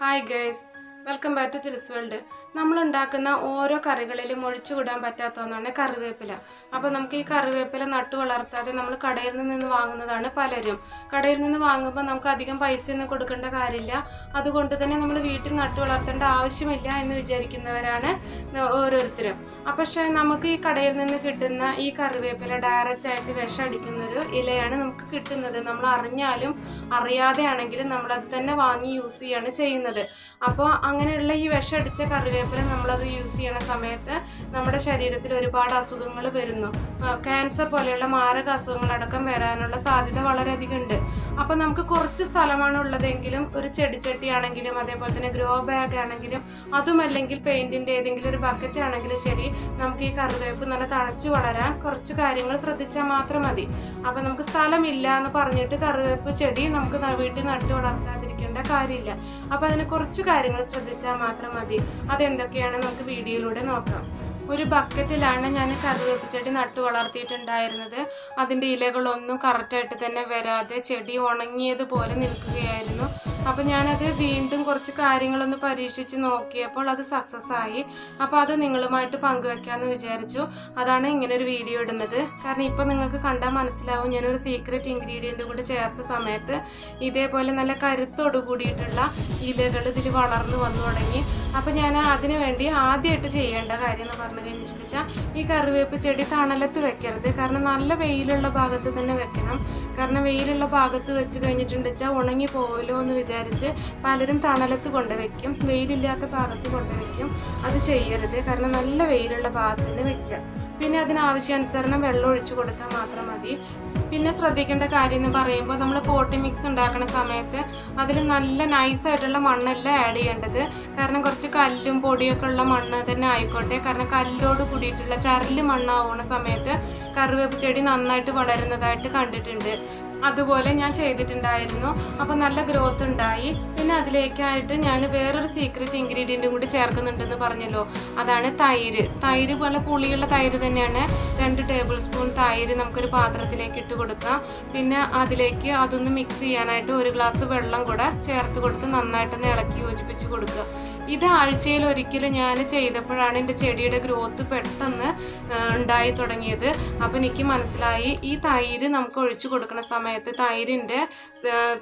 Hi girls welcome back to chills world നമ്മൾ ഉണ്ടാക്കുന്ന ഓരോ കറികളിലും ഒഴിച്ചു വിടാൻ പറ്റാത്ത ഒന്നാണ് കറിവേപ്പില. അപ്പോൾ നമുക്ക് ഈ കറിവേപ്പില നട്ടു വളർത്താതെ നമ്മൾ കടയിൽ നിന്ന് വാങ്ങുന്നതാണ് പലരും. കടയിൽ നിന്ന് വാങ്ങുമ്പോൾ നമുക്ക് അധികം പൈസയൊന്നും കൊടുക്കേണ്ട കാര്യമില്ല. അതുകൊണ്ട് തന്നെ നമ്മൾ വീട്ടിൽ നട്ടു വളർത്തേണ്ട ആവശ്യമില്ല എന്ന് വിചാരിക്കുന്നവരാണ് ഓരോരുത്തരും. പക്ഷേ നമുക്ക് ഈ കടയിൽ നിന്ന് കിട്ടുന്ന ഈ കറിവേപ്പില ഡയറക്റ്റ് ആയിട്ട് വിഷം അടിക്കുന്ന ഒരു ഇലയാണ് നമുക്ക് കിട്ടുന്നത്. നമ്മൾ അറിഞ്ഞാലും അറിയാതെ ആണെങ്കിലും നമ്മളത് തന്നെ വാങ്ങി യൂസ് ചെയ്യാണ് ചെയ്യുന്നത്. അപ്പോൾ അങ്ങനെയുള്ള ഈ വിഷം അടിച്ച കറിവേപ്പില നമ്മളത് യൂസ് ചെയ്യണ സമയത്ത് നമ്മുടെ ശരീരത്തിൽ ഒരുപാട് അസുഖങ്ങൾ വരുന്നു. ക്യാൻസർ പോലെയുള്ള മാരക അസുഖങ്ങളടക്കം വരാനുള്ള സാധ്യത വളരെയധികം ഉണ്ട്. അപ്പം നമുക്ക് കുറച്ച് സ്ഥലമാണ് ഉള്ളതെങ്കിലും ഒരു ചെടിച്ചട്ടി ആണെങ്കിലും അതേപോലെ തന്നെ ഗ്രോ ബാഗ് ആണെങ്കിലും അതുമല്ലെങ്കിൽ പെയിന്റിന്റെ ഏതെങ്കിലും ഒരു ബക്കറ്റ് ആണെങ്കിലും ശരി നമുക്ക് ഈ കറിവേപ്പ് നല്ല തഴച്ചു വളരാൻ കുറച്ച് കാര്യങ്ങൾ ശ്രദ്ധിച്ചാൽ മാത്രം മതി. അപ്പം നമുക്ക് സ്ഥലമില്ല എന്ന് പറഞ്ഞിട്ട് കറിവേപ്പ് ചെടി നമുക്ക് വീട്ടിൽ നട്ടു വളർത്താതിരിക്കേണ്ട കാര്യമില്ല. അപ്പോൾ അതിനെ കുറച്ച് കാര്യങ്ങൾ ശ്രദ്ധിച്ചാൽ മാത്രം മതി. അതെന്തൊക്കെയാണ് നമുക്ക് വീഡിയോയിലൂടെ നോക്കാം. ഒരു ബക്കറ്റിലാണ് ഞാൻ കറിവേപ്പ് ചെടി നട്ടു വളർത്തിയിട്ടുണ്ടായിരുന്നത്. അതിന്റെ ഇലകളൊന്നും കറക്റ്റായിട്ട് തന്നെ വരാതെ ചെടി ഉണങ്ങിയതുപോലെ നിൽക്കുകയായിരുന്നു. അപ്പോൾ ഞാനത് വീണ്ടും കുറച്ച് കാര്യങ്ങളൊന്ന് പരീക്ഷിച്ച് നോക്കിയപ്പോൾ അത് സക്സസ് ആയി. അപ്പോൾ അത് നിങ്ങളുമായിട്ട് പങ്കുവെക്കാമെന്ന് വിചാരിച്ചു. അതാണ് ഇങ്ങനെ ഒരു വീഡിയോ ഇടുന്നത്. കാരണം ഇപ്പോൾ നിങ്ങൾക്ക് കണ്ടാൽ മനസ്സിലാവും ഞാനൊരു സീക്രട്ട് ഇൻഗ്രീഡിയന്റ് കൂടി ചേർത്ത സമയത്ത് ഇതേപോലെ നല്ല കരുത്തോടു കൂടിയിട്ടുള്ള ഇലകൾ ഇതിൽ വളർന്നു വന്നു തുടങ്ങി. അപ്പോൾ ഞാൻ അതിന് വേണ്ടി ആദ്യമായിട്ട് ചെയ്യേണ്ട കാര്യം എന്ന് പറഞ്ഞു കഴിഞ്ഞിട്ടുണ്ടെന്ന് വെച്ചാൽ ഈ കറിവേപ്പ് ചെടി തണലത്ത് വെക്കരുത്. കാരണം നല്ല വെയിലുള്ള ഭാഗത്ത് തന്നെ വെക്കണം. കാരണം വെയിലുള്ള ഭാഗത്ത് വെച്ച് കഴിഞ്ഞിട്ടുണ്ട് വെച്ചാൽ ഉണങ്ങി പോകലോ എന്ന് വിചാരിച്ച് പലരും തണലത്ത് കൊണ്ടുവയ്ക്കും വെയിലില്ലാത്ത ഭാഗത്ത് കൊണ്ടുവയ്ക്കും അത് ചെയ്യരുത്. കാരണം നല്ല വെയിലുള്ള ഭാഗത്ത് തന്നെ വെക്കുക. പിന്നെ അതിനാവശ്യാനുസരണം വെള്ളം ഒഴിച്ചു കൊടുത്താൽ മാത്രം മതി. പിന്നെ ശ്രദ്ധിക്കേണ്ട കാര്യം എന്ന് പറയുമ്പോൾ നമ്മൾ പോട്ടി മിക്സ് ഉണ്ടാക്കുന്ന സമയത്ത് അതിൽ നല്ല നൈസായിട്ടുള്ള മണ്ണല്ല ആഡ് ചെയ്യേണ്ടത്. കാരണം കുറച്ച് കല്ലും പൊടിയൊക്കെ ഉള്ള മണ്ണ് തന്നെ ആയിക്കോട്ടെ. കാരണം കല്ലോട് കൂടിയിട്ടുള്ള ചരൽ മണ്ണാവുന്ന സമയത്ത് കറിവേപ്പ് ചെടി നന്നായിട്ട് വളരുന്നതായിട്ട് കണ്ടിട്ടുണ്ട്. അതുപോലെ ഞാൻ ചെയ്തിട്ടുണ്ടായിരുന്നു. അപ്പോൾ നല്ല ഗ്രോത്ത് ഉണ്ടായി. പിന്നെ അതിലേക്കായിട്ട് ഞാൻ വേറൊരു സീക്രട്ട് ഇൻഗ്രീഡിയന്റും കൂടി ചേർക്കുന്നുണ്ടെന്ന് പറഞ്ഞല്ലോ. അതാണ് തൈര്. തൈര് പോലെ പുളിയുള്ള തൈര് തന്നെയാണ്. രണ്ട് ടേബിൾ സ്പൂൺ തൈര് നമുക്കൊരു പാത്രത്തിലേക്ക് ഇട്ട് കൊടുക്കാം. പിന്നെ അതിലേക്ക് അതൊന്ന് മിക്സ് ചെയ്യാനായിട്ട് ഒരു ഗ്ലാസ് വെള്ളം കൂടെ ചേർത്ത് കൊടുത്ത് നന്നായിട്ടൊന്ന് ഇളക്കി യോജിപ്പിച്ച് കൊടുക്കുക. ഇത് ആഴ്ചയിൽ ഒരിക്കൽ ഞാൻ ചെയ്തപ്പോഴാണ് എന്റെ ചെടിയുടെ ഗ്രോത്ത് പെട്ടെന്ന് ഉണ്ടായി തുടങ്ങിയത്. അപ്പോൾ എനിക്ക് മനസ്സിലായി ഈ തൈര് നമുക്ക് ഒഴിച്ചു കൊടുക്കുന്ന സമയത്ത് തൈരിന്റെ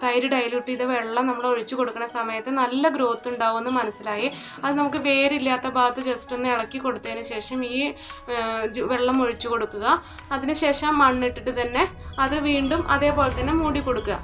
തൈര് ഡൈലൂട്ട് ചെയ്ത വെള്ളം നമ്മൾ ഒഴിച്ചു കൊടുക്കുന്ന സമയത്ത് നല്ല ഗ്രോത്ത് ഉണ്ടാവുമെന്ന് മനസ്സിലായി. അത് നമുക്ക് വേരില്ലാത്ത ഭാഗത്ത് ജസ്റ്റ് ഒന്ന് ഇളക്കി കൊടുത്തതിന് ശേഷം ഈ വെള്ളം ഒഴിച്ചു കൊടുക്കുക. അതിനുശേഷം മണ്ണിട്ടിട്ട് തന്നെ അത് വീണ്ടും അതേപോലെ തന്നെ മൂടി കൊടുക്കുക.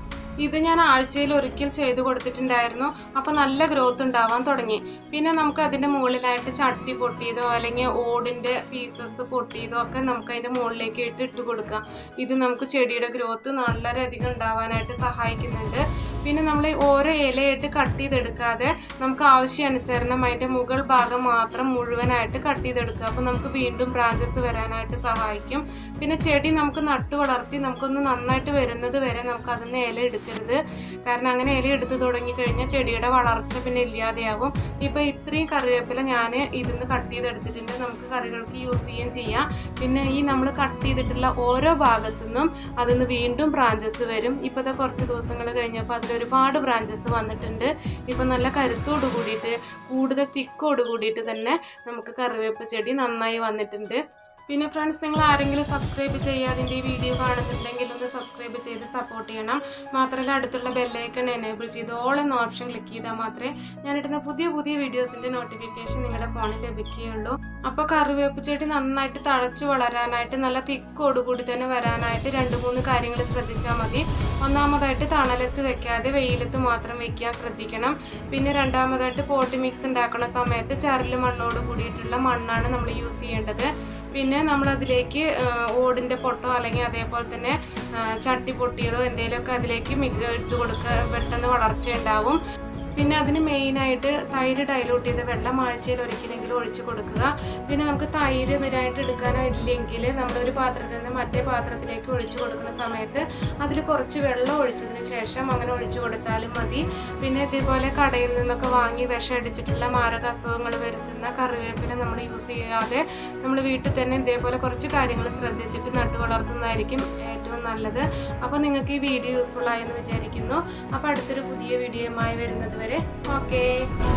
ഇത് ഞാൻ ആഴ്ചയിൽ ഒരിക്കൽ ചെയ്ത് കൊടുത്തിട്ടുണ്ടായിരുന്നു. അപ്പോൾ നല്ല ഗ്രോത്ത് ഉണ്ടാവാൻ തുടങ്ങി. പിന്നെ നമുക്ക് അതിന്റെ മുകളിലായിട്ട് ചട്ടി പൊട്ടിയതോ അല്ലെങ്കിൽ ഓടിന്റെ പീസസ് പൊട്ടിയതോ ഒക്കെ നമുക്ക് അതിന്റെ മുകളിലേക്ക് ഇട്ട് ഇട്ട് കൊടുക്കാം. ഇത് നമുക്ക് ചെടിയുടെ ഗ്രോത്ത് വളരെയധികം ഉണ്ടാവാനായിട്ട് സഹായിക്കുന്നുണ്ട്. പിന്നെ നമ്മൾ ഓരോ ഇലയായിട്ട് കട്ട് ചെയ്തെടുക്കാതെ നമുക്ക് ആവശ്യാനുസരണം അതിന്റെ മുകൾ ഭാഗം മാത്രം മുഴുവനായിട്ട് കട്ട് ചെയ്തെടുക്കുക. അപ്പോൾ നമുക്ക് വീണ്ടും ബ്രാഞ്ചസ് വരാനായിട്ട് സഹായിക്കും. പിന്നെ ചെടി നമുക്ക് നട്ടു വളർത്തി നമുക്കൊന്ന് നന്നായിട്ട് വരുന്നത് വരെ നമുക്ക് അതിന് ഇല എടുക്കരുത്. കാരണം അങ്ങനെ ഇല എടുത്തു തുടങ്ങിക്കഴിഞ്ഞാൽ ചെടിയുടെ വളർച്ച പിന്നെ ഇല്ലാതെയാവും ഇപ്പോൾ ഇത്രയും കറിവേപ്പില ഞാൻ ഇതിന്ന് കട്ട് ചെയ്തെടുത്തിട്ടുണ്ട്. നമുക്ക് കറികൾക്ക് യൂസ് ചെയ്യുകയും ചെയ്യാം. പിന്നെ ഈ നമ്മൾ കട്ട് ചെയ്തിട്ടുള്ള ഓരോ ഭാഗത്തു നിന്നും അതിന്ന് വീണ്ടും ബ്രാഞ്ചസ് വരും. ഇപ്പോഴത്തെ കുറച്ച് ദിവസങ്ങൾ കഴിഞ്ഞപ്പോൾ അതിൽ ഒരുപാട് ബ്രാഞ്ചസ് വന്നിട്ടുണ്ട്. ഇപ്പം നല്ല കരുത്തോട് കൂടിയിട്ട് കൂടുതൽ തിക്കോട് കൂടിയിട്ട് തന്നെ നമുക്ക് കറിവേപ്പ് ചെടി നന്നായി വന്നിട്ടുണ്ട്. പിന്നെ ഫ്രണ്ട്സ് നിങ്ങൾ ആരെങ്കിലും സബ്സ്ക്രൈബ് ചെയ്യാതെ ഈ വീഡിയോ കാണുന്നുണ്ടെങ്കിൽ ഒന്ന് സബ്സ്ക്രൈബ് ചെയ്ത് സപ്പോർട്ട് ചെയ്യണം. മാത്രമല്ല അടുത്തുള്ള ബെല്ലൈക്കൺ എനേബിൾ ചെയ്ത് ഓൾ എന്ന ഓപ്ഷൻ ക്ലിക്ക് ചെയ്താൽ മാത്രമേ ഞാനിടുന്ന പുതിയ പുതിയ വീഡിയോസിന്റെ നോട്ടിഫിക്കേഷൻ നിങ്ങളുടെ ഫോണിൽ ലഭിക്കുകയുള്ളൂ. അപ്പോൾ കറിവേപ്പ് ചെടി നന്നായിട്ട് തഴച്ചു വളരാനായിട്ട് നല്ല തിക്കോടുകൂടി തന്നെ വരാനായിട്ട് രണ്ട് മൂന്ന് കാര്യങ്ങൾ ശ്രദ്ധിച്ചാൽ മതി. ഒന്നാമതായിട്ട് തണലത്ത് വെക്കാതെ വെയിലത്ത് മാത്രം വെക്കാൻ ശ്രദ്ധിക്കണം. പിന്നെ രണ്ടാമതായിട്ട് പോട്ടി മിക്സ് ഉണ്ടാക്കുന്ന സമയത്ത് ചരൽ മണ്ണോട് കൂടിയിട്ടുള്ള മണ്ണാണ് നമ്മൾ യൂസ് ചെയ്യേണ്ടത്. പിന്നെ നമ്മളതിലേക്ക് അതിലേക്ക് ഓടിന്റെ പൊട്ടോ അല്ലെങ്കിൽ അതേപോലെ തന്നെ ചട്ടി പൊട്ടിയതോ എന്തെങ്കിലുമൊക്കെ അതിലേക്ക് മിക്സ് ഇട്ട് കൊടുക്കുക പെട്ടെന്ന് വളർച്ച ഉണ്ടാവും പിന്നെ അതിന് മെയിനായിട്ട് തൈര് ഡൈലൂട്ട് ചെയ്ത വെള്ളം ആഴ്ചയിൽ ഒരിക്കലെങ്കിലും ഒഴിച്ചു കൊടുക്കുക. പിന്നെ നമുക്ക് തൈര് ഇതിനായിട്ട് എടുക്കാനില്ലെങ്കിൽ നമ്മളൊരു പാത്രത്തിൽ നിന്ന് മറ്റേ പാത്രത്തിലേക്ക് ഒഴിച്ചു കൊടുക്കുന്ന സമയത്ത് അതിൽ കുറച്ച് വെള്ളം ഒഴിച്ചതിന് ശേഷം അങ്ങനെ ഒഴിച്ചു കൊടുത്താലും മതി. പിന്നെ ഇതേപോലെ കടയിൽ നിന്നൊക്കെ വാങ്ങി വിഷം അടിച്ചിട്ടുള്ള മാരക അസുഖങ്ങൾ വരുത്തുന്ന കറിവേപ്പില നമ്മൾ യൂസ് ചെയ്യാതെ നമ്മൾ വീട്ടിൽ തന്നെ ഇതേപോലെ കുറച്ച് കാര്യങ്ങൾ ശ്രദ്ധിച്ചിട്ട് നട്ടു വളർത്തുന്നതായിരിക്കും ഏറ്റവും നല്ലത്. അപ്പോൾ നിങ്ങൾക്ക് ഈ വീഡിയോ യൂസ്ഫുൾ ആയെന്ന് വിചാരിക്കുന്നു. അപ്പോൾ അടുത്തൊരു പുതിയ വീഡിയോയുമായി വരുന്നത് കാണുന്നവരെ ഓക്കെ ബൈ